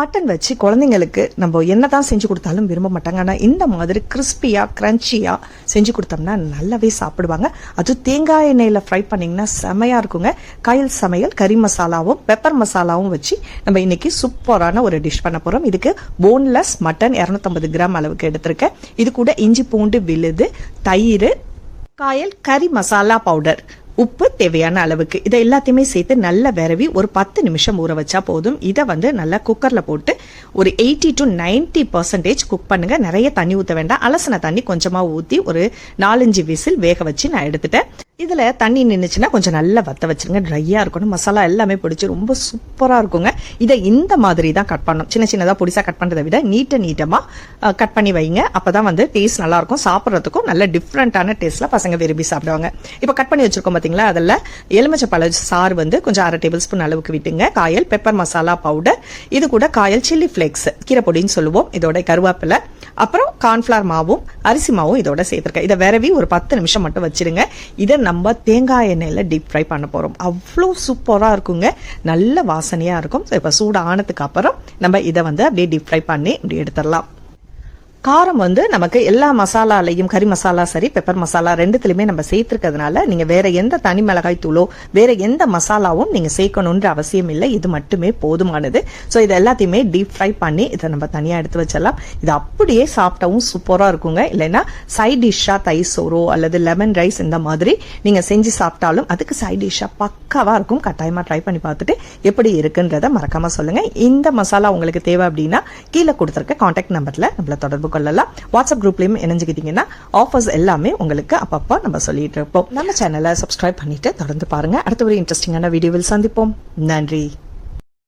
Mutton வச்சு குழந்தைங்களுக்கு நம்ம என்ன தான் செஞ்சு கொடுத்தாலும் விரும்ப மாட்டாங்க. ஆனால் இந்த மாதிரி கிறிஸ்பியாக க்ரன்ச்சியாக செஞ்சு கொடுத்தோம்னா நல்லாவே சாப்பிடுவாங்க. அது தேங்காய் எண்ணெயில் ஃப்ரை பண்ணிங்கன்னா செமையாக இருக்குங்க. காயல் சமையல் கறி மசாலாவும் பெப்பர் மசாலாவும் வச்சு நம்ம இன்னைக்கு சூப்பரான ஒரு டிஷ் பண்ண போகிறோம் இதுக்கு போன்லெஸ் மட்டன் இரநூத்தம்பது கிராம் அளவுக்கு எடுத்திருக்கேன். இது கூட இஞ்சி பூண்டு விழுது தயிர் காயல் கறி மசாலா பவுடர் உப்பு தேவையான அளவுக்கு. இதை எல்லாத்தையுமே சேர்த்து நல்லா விரவி ஒரு பத்து நிமிஷம் ஊற வச்சா போதும். இதை வந்து நல்லா குக்கரில் போட்டு ஒரு eighty to ninety percentage cook பண்ணுங்க. நிறைய தண்ணி ஊற்ற வேண்டாம். அலசன தண்ணி கொஞ்சமாக ஊற்றி ஒரு நாலஞ்சு விசில் வேக வச்சு நான் எடுத்துட்டேன். இதில் தண்ணி நின்றுச்சுன்னா கொஞ்சம் நல்லா வத்த வச்சிருங்க. ட்ரையாக இருக்கணும். மசாலா எல்லாமே பிடிச்சி ரொம்ப சூப்பராக இருக்குங்க. இதை இந்த மாதிரி தான் கட் பண்ணணும். சின்ன சின்னதாக பொடிசாக கட் பண்ணுறதை விட நீட்ட நீட்டமாக கட் பண்ணி வைங்க. அப்போ தான் வந்து டேஸ்ட் நல்லாயிருக்கும் சாப்பிட்றதுக்கும் நல்ல டிஃப்ரெண்ட்டான டேஸ்ட்டில் பசங்க விரும்பி சாப்பிடுவாங்க. இப்போ கட் பண்ணி வச்சுருக்கோம் பார்த்தீங்களா அதில் எலுமிச்சை பழ சாறு வந்து கொஞ்சம் அரை டேபிள் ஸ்பூன் அளவுக்கு விட்டுங்க. காயல் பெப்பர் மசாலா பவுடர் இது கூட காயல் சில்லி ஃப்ளேக்ஸ் கீரை பொடின்னு சொல்லுவோம். இதோட கருவேப்பிலை. அப்புறம் கார்ன்ஃப்ளவர் மாவும் அரிசி மாவும் இதோட சேர்த்துருக்கேன். இதை விரவி ஒரு பத்து நிமிஷம் மட்டும் வச்சிருங்க. இதை நம்ம தேங்காய் எண்ணெயில் டீப் ஃப்ரை பண்ண போகிறோம் அவ்வளோ சூப்பராக இருக்குங்க. நல்ல வாசனையாக இருக்கும். ஸோ இப்போ சூடு ஆனதுக்கு அப்புறம் நம்ம இதை வந்து அப்படியே டீப் ஃப்ரை பண்ணி இப்படி எடுத்துடலாம். காரம் வந்து நமக்கு எல்லா மசாலாலையும் கறி மசாலா சரி பெப்பர் மசாலா ரெண்டுத்துலையுமே நம்ம சேர்த்துருக்கிறதுனால நீங்கள் வேற எந்த தனி மிளகாய் தூளோ வேற எந்த மசாலாவும் நீங்கள் சேர்க்கணுன்ற அவசியம் இல்லை. இது மட்டுமே போதுமானது. ஸோ இது எல்லாத்தையுமே டீப் ஃப்ரை பண்ணி இதை நம்ம தனியாக எடுத்து வச்சிடலாம். இது அப்படியே சாப்பிட்டவும் சூப்பராக இருக்குங்க. இல்லைன்னா சைட் டிஷ்ஷாக தை சோறோ அல்லது லெமன் ரைஸ் இந்த மாதிரி நீங்கள் செஞ்சு சாப்பிட்டாலும் அதுக்கு சைட் டிஷ்ஷாக பக்காவாக இருக்கும். கட்டாயமாக ட்ரை பண்ணி பார்த்துட்டு எப்படி இருக்குன்றத மறக்காமல் சொல்லுங்கள் இந்த மசாலா உங்களுக்கு தேவை அப்படின்னா கீழே கொடுத்துருக்க காண்டாக்ட் நம்பரில் நம்மள தொடர்பு கொள்ளலாம். வாட்ஸ்அப் குரூப்லையும் இணைஞ்சுக்கிட்டீங்கன்னா ஆஃபர்ஸ் எல்லாமே உங்களுக்கு அப்பப்போ நம்ம சொல்லிட்டு இருப்போம். நம்ம சேனலை சப்ஸ்கிரைப் பண்ணிட்டு தொடர்ந்து பாருங்க. அடுத்த ஒரு இன்ட்ரெஸ்டிங்கான வீடியோவில் சந்திப்போம். நன்றி.